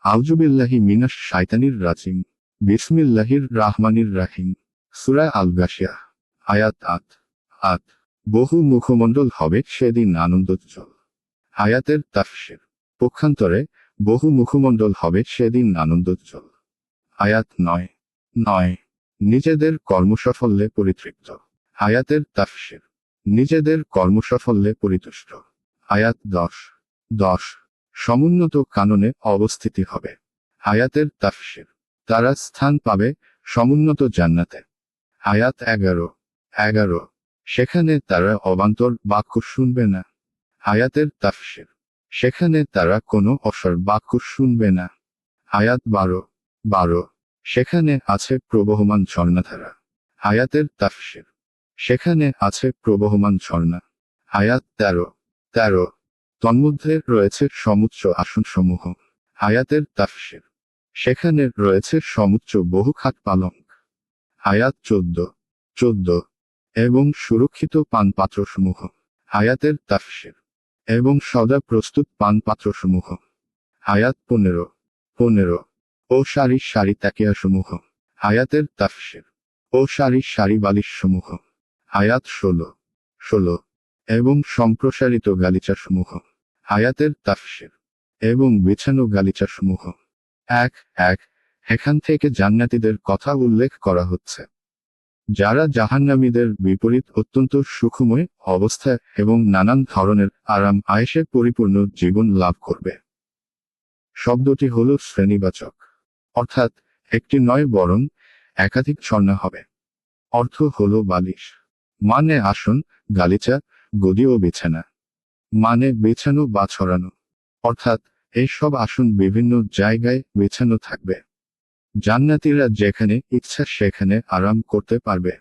আউজুবিল্লাহি মিনাস শাইতানির রাজিম, বিসমিল্লাহির রাহমানির রাহিম। সুরা আল গাশিয়া আয়াত আত আত বহু মুখমণ্ডল হবে সেদিন আনন্দোজ্জ্বল। আয়াতের তাফসির। পক্ষান্তরে বহু মুখমণ্ডল হবে সেদিন আনন্দোজ্জ্বল। আয়াত নয়। নয়। নিজেদের কর্মসাফল্যে পরিতৃপ্ত। আয়াতের তাফসির। নিজেদের কর্মসাফল্যে পরিতুষ্ট। আয়াত দশ। দশ। সমুন্নত কাননে অবস্থিতি হবে। আয়াতের তাফসির। তারা স্থান পাবে সমুন্নত জান্নাতে। আয়াত এগারো। এগারো। সেখানে তারা অবান্তর বাক্য শুনবে না। আয়াতের তাফসির। সেখানে তারা কোনো অসার বাক্য শুনবে না। আয়াত বারো। বারো। সেখানে আছে প্রবহমান ঝর্ণাধারা। আয়াতের তাফসির। সেখানে আছে প্রবহমান ঝর্ণা। আয়াত তেরো। তেরো। তন্মধ্যে রয়েছে সমুচ্চ আসনসমূহ আয়াতের তাফসির। সেখানে রয়েছে সমুচ্চ বহু খাট পালঙ্ক আয়াত চোদ্দ চোদ্দ, এবং সুরক্ষিত পানপাত্রসমূহ আয়াতের তাফসির, এবং সদা প্রস্তুত পানপাত্রসমূহ আয়াত পনেরো পনেরো, ও সারি সারি তাকিয়াসমূহ আয়াতের তাফসির, ও সারি সারি বালিশসমূহ। আয়াত ষোলো ষোলো এবং সম্প্রসারিত গালিচাসমূহ। আয়াতের তাফসির এবং বিছানো গালিচাসমূহ। এক এক, এখান থেকে জান্নাতীদের কথা উল্লেখ করা হচ্ছে। যারা জাহান্নামীদের বিপরীত অত্যন্ত সুখময় অবস্থা এবং নানান ধরনের আরাম আয়েসে পরিপূর্ণ জীবন লাভ করবে। শব্দটি হল শ্রেণীবাচক। অর্থাৎ একটি নয় বরং একাধিক ঝর্ণা হবে। অর্থ হল বালিশ। মানে আসন, গালিচা গদি ও বিছানা। মানে বেছানো বা ছড়ানো। অর্থাৎ, এইসব আসন বিভিন্ন জায়গায় বেছানো থাকবে। জান্নাতিরা যেখানে ইচ্ছা সেখানে আরাম করতে পারবে।